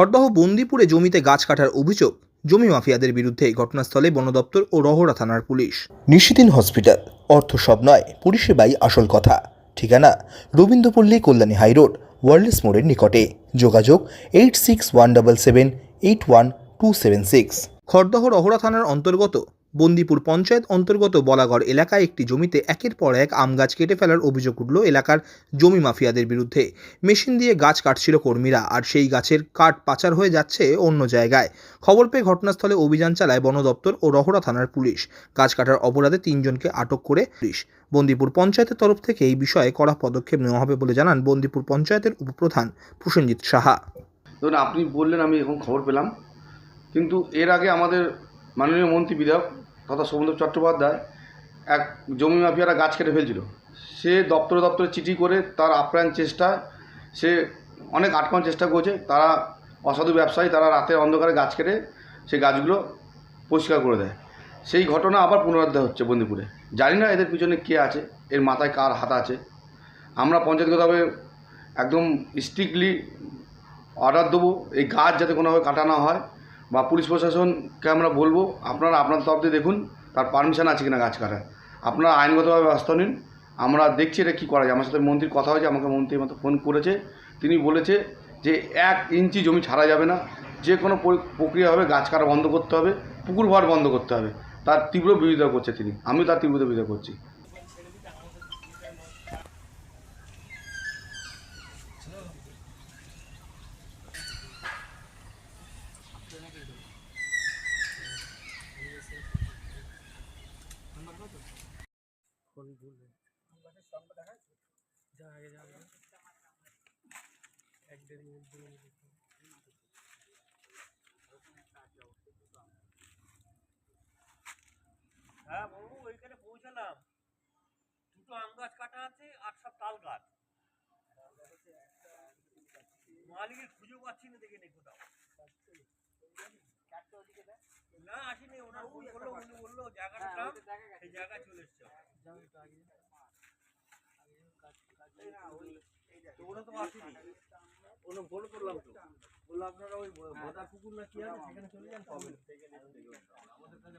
খড়দহ বন্দিপুরে জমিতে গাছ কাটার অভিযোগ। জমি মাফিয়াদের বিরুদ্ধে ঘটনাস্থলে বন দপ্তর ও রহরা থানার পুলিশ। নিশিদিন হসপিটাল। অর্থ সব নয় পরিষেবাই আসল কথা। ঠিকানা রবীন্দ্রপল্লী কল্যাণী হাইরোড ওয়ার্ল্ডস মোড়ের নিকটে। যোগাযোগ eight six one double seven eight one two seven six. Khardah Rahara থানার অন্তর্গত বন্দিপুর পঞ্চায়েত অন্তর্গত বলাগড় এলাকায় একটি জমিতে একের পর এক আম গাছ কেটে ফেলার অভিযোগ উঠল এলাকার জমি মাফিয়াদের বিরুদ্ধে। মেশিন দিয়ে গাছ কাটছিল কর্মীরা আর সেই গাছের কাঠ পাচার হয়ে যাচ্ছে অন্য জায়গায়। খবর পেয়ে ঘটনাস্থলে অভিযান চালায় বন দপ্তর ও রহরা থানার পুলিশ। গাছ কাটার অপরাধে তিনজনকে আটক করে পুলিশ। বন্দিপুর পঞ্চায়েতের তরফ থেকে এই বিষয়ে কড়া পদক্ষেপ নেওয়া হবে বলে জানান বন্দিপুর পঞ্চায়েতের উপপ্রধান প্রসেনজিৎ সাহা। ধরুন, আপনি বললেন, আমি এখন খবর পেলাম। কিন্তু এর আগে আমাদের মাননীয় মন্ত্রী বিধায়ক তথা সৌমদেব চট্টোপাধ্যায় এক জমি মাফিয়ারা গাছ কেটে ফেলছিল। সে দপ্তরে দপ্তরে চিঠি করে তার আপ্রাণ চেষ্টা, সে অনেক আটকানোর চেষ্টা করেছে। তারা অসাধু ব্যবসায়ী, তারা রাতের অন্ধকারে গাছ কেটে সেই গাছগুলো পরিষ্কার করে দেয়। সেই ঘটনা আবার পুনরুদ্ধার হচ্ছে বন্দিপুরে। জানি না এদের পিছনে কে আছে, এর মাথায় কার হাত আছে। আমরা পঞ্চায়েতগতভাবে একদম স্ট্রিক্টলি অর্ডার দেবো, এই গাছ যাতে কোনোভাবে কাটা না হয়। বা পুলিশ প্রশাসনকে আমরা বলব, আপনারা আপনার তরফ দিয়ে দেখুন, তার পারমিশন আছে কিনা গাছ কাটার। আপনারা আইনগতভাবে ব্যবস্থা নিন, আমরা দেখছি এটা কী করা যায়। আমার সাথে মন্ত্রীর কথা হয়েছে, আমাকে মন্ত্রী মতো ফোন করেছে। তিনি বলেছে যে এক ইঞ্চি জমি ছাড়া যাবে না, যে কোনো পরি- প্রক্রিয়া হবে, গাছ কাটা বন্ধ করতে হবে, পুকুর ভর বন্ধ করতে হবে। তার তীব্র বিরোধিতা করছে তিনি। আমিও তার তীব্র বিরোধিতা করছি। হ্যাঁ বাবু ওইখানে পৌঁছালাম। দুটো আম গাছ কাটা আছে আর সব তাল গাছ। মালিকের খুঁজে পাচ্ছি না দেখে নেই কোথাও। না আসেনি ওনার ফোন করল উনি বলল জায়গাটা দাম সেই জায়গায় চলে এসছে। ফোন করলাম তো আপনারা ওই বোদা পুকুর না কি আছে সেখানে চলে যান পাবেন আমাদের কাছে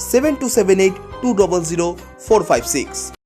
7278 200456.